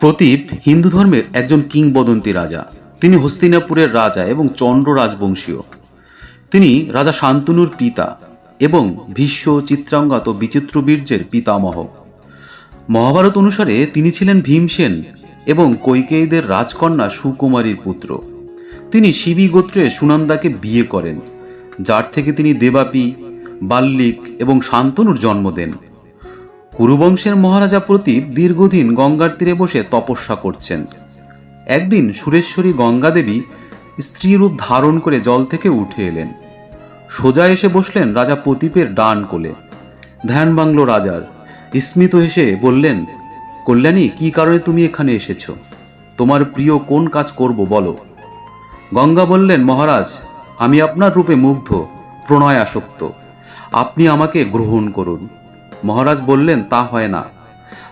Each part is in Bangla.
প্রতীপ হিন্দু ধর্মের একজন কিংবদন্তি রাজা। তিনি হস্তিনাপুরের রাজা এবং চন্দ্র রাজবংশীয়। তিনি রাজা শান্তনুর পিতা এবং ভীষ্ম, চিত্রাঙ্গত বিচিত্র বীর্যের পিতামহ। মহাভারত অনুসারে তিনি ছিলেন ভীমসেন এবং কৈকেয়ীদের রাজকন্যা সুকুমারীর পুত্র। তিনি শিবী গোত্রে সুনন্দাকে বিয়ে করেন, যার থেকে তিনি দেবাপী, বাল্লিক এবং শান্তনুর জন্ম দেন। কুরুবংশের মহারাজা প্রতীপ দীর্ঘদিন গঙ্গার তীরে বসে তপস্যা করছেন। একদিন সুরেশ্বরী গঙ্গাদেবী স্ত্রীরূপ ধারণ করে জল থেকে উঠে এলেন। সোজা এসে বসলেন রাজা প্রতীপের ডান কোলে। ধ্যান বাংলো রাজার, স্মিত হেসে বললেন, কল্যাণী, কি কারণে তুমি এখানে এসেছ? তোমার প্রিয় কোন কাজ করব বলো? গঙ্গা বললেন, মহারাজ, আমি আপনার রূপে মুগ্ধ প্রণয় আসক্ত আপনি আমাকে গ্রহণ করুন। মহারাজ বললেন, তা হয় না।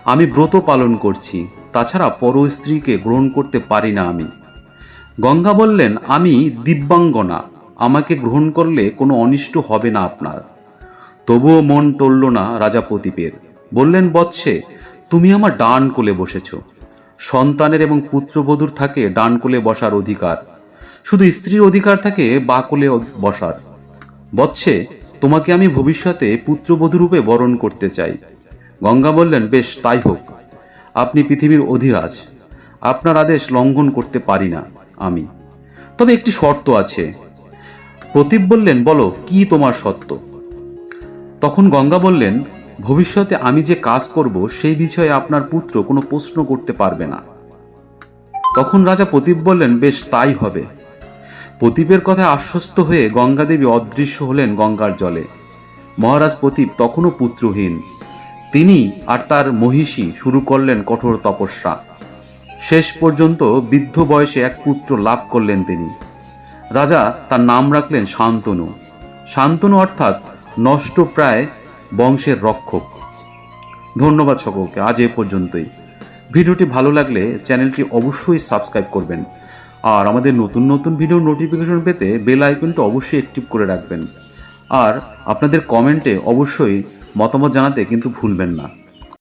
আমি ব্রত পালন করছি, তাছাড়া পর স্ত্রীকে গ্রহণ করতে পারি না আমি। গঙ্গা বললেন, আমি দিব্যাঙ্গনা, আমাকে গ্রহণ করলে কোনো অনিষ্ট হবে না আপনার। তবুও মন টলল না রাজা প্রতীপের বললেন, বৎসে, তুমি আমার ডান কোলে বসেছ। সন্তানের এবং পুত্রবধূর থাকে ডান কোলে বসার অধিকার। শুধু স্ত্রীর অধিকার থাকে বা কোলে বসার। বৎসে তোমাকে আমি ভবিষ্যতে পুত্রবধূ রূপে বরণ করতে চাই। গঙ্গা বললেন, বেশ, তাই হোক। আপনি পৃথিবীর অধিরাজ। আপনার আদেশ লঙ্ঘন করতে পারি না আমি। তবে একটি শর্ত আছে। প্রতীপ বললেন, বলো, কি তোমার সত্য তখন গঙ্গা বললেন, ভবিষ্যতে আমি যে কাজ করব, সেই বিষয়ে আপনার পুত্র কোনো প্রশ্ন করতে পারবে না। তখন রাজা প্রতীপ বললেন, বেশ, তাই হবে। প্রতীপের কথায় আশ্বস্ত হয়ে গঙ্গাদেবী অদৃশ্য হলেন গঙ্গার জলে। মহারাজ প্রতীপ তখনও পুত্রহীন। তিনি আর তার মহিষী শুরু করলেন কঠোর তপস্যা। শেষ পর্যন্ত বৃদ্ধ বয়সে এক পুত্র লাভ করলেন তিনি। রাজা তার নাম রাখলেন শান্তনু। শান্তনু অর্থাৎ নষ্ট প্রায় বংশের রক্ষক। ধন্যবাদ সকলকে, আজ এ পর্যন্তই। ভিডিওটি ভালো লাগলে চ্যানেলটি অবশ্যই সাবস্ক্রাইব করবেন। আর আমাদের নতুন নতুন ভিডিও নোটিফিকেশন পেতে বেল আইকনটা অবশ্যই অ্যাক্টিভ করে রাখবেন। আর আপনাদের কমেন্টে অবশ্যই মতামত জানাতে কিন্তু ভুলবেন না।